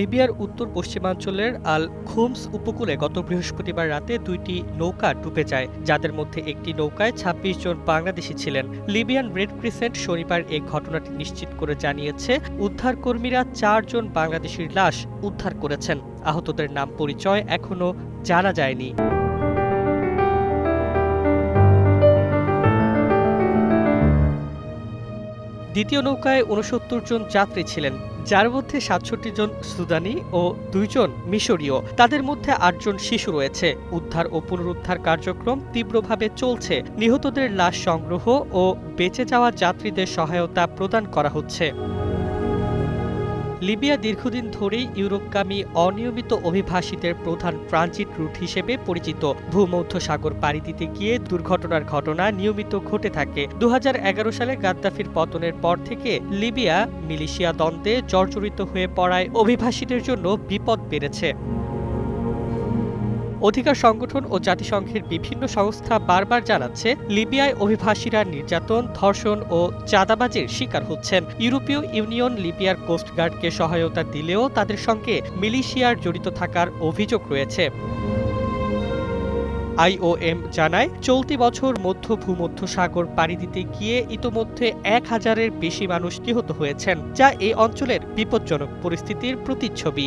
লিবিয়ার উত্তর পশ্চিমাঞ্চলের আল খুমস উপকূলে গত বৃহস্পতিবার রাতে দুইটি নৌকা ডুবে যায়, যাদের মধ্যে একটি নৌকায় ২৬ জন বাংলাদেশি ছিলেন। লিবিয়ান রেড ক্রিসেন্ট শনিবার এই ঘটনাটি নিশ্চিত করে জানিয়েছে, উদ্ধারকর্মীরা চারজন বাংলাদেশির লাশ উদ্ধার করেছেন। আহতদের নাম পরিচয় এখনও জানা যায়নি। দ্বিতীয় নৌকায় উনসত্তর জন যাত্রী ছিলেন। যার মধ্যে সাতষট্টি জন সুদানি ও দুইজন মিশরীয়। তাদের মধ্যে আটজন শিশু রয়েছে। উদ্ধার ও পুনরুদ্ধার কার্যক্রম তীব্রভাবে চলছে। নিহতদের লাশ সংগ্রহ ও বেঁচে যাওয়া যাত্রীদের সহায়তা প্রদান করা হচ্ছে। লিবিয়া দীর্ঘদিন ধরেই ইউরোপগামী অনিয়মিত অভিবাসীদের প্রধান ট্রানজিট রুট হিসেবে পরিচিত। ভূমধ্য সাগর পাড়ি দিতে গিয়ে দুর্ঘটনার ঘটনা নিয়মিত ঘটে থাকে। দু হাজার এগারো সালে গাদ্দাফির পতনের পর থেকে লিবিয়া মিলিশিয়া দ্বন্দ্বে জর্জরিত হয়ে পড়ায় অভিবাসীদের জন্য বিপদ বেড়েছে। অধিকার সংগঠন ও জাতিসংঘের বিভিন্ন সংস্থা বারবার জানাচ্ছে, লিবিয়ায় অভিবাসীরা নির্যাতন, ধর্ষণ ও চাঁদাবাজির শিকার হচ্ছেন। ইউরোপীয় ইউনিয়ন লিবিয়ার কোস্টগার্ডকে সহায়তা দিলেও তাদের সঙ্গে মিলিশিয়ার জড়িত থাকার অভিযোগ রয়েছে। আইওএম জানায়, চলতি বছর মধ্য ভূমধ্য সাগর পাড়ি দিতে গিয়ে ইতোমধ্যে এক হাজারের বেশি মানুষ নিহত হয়েছেন, যা এই অঞ্চলের বিপজ্জনক পরিস্থিতির প্রতিচ্ছবি।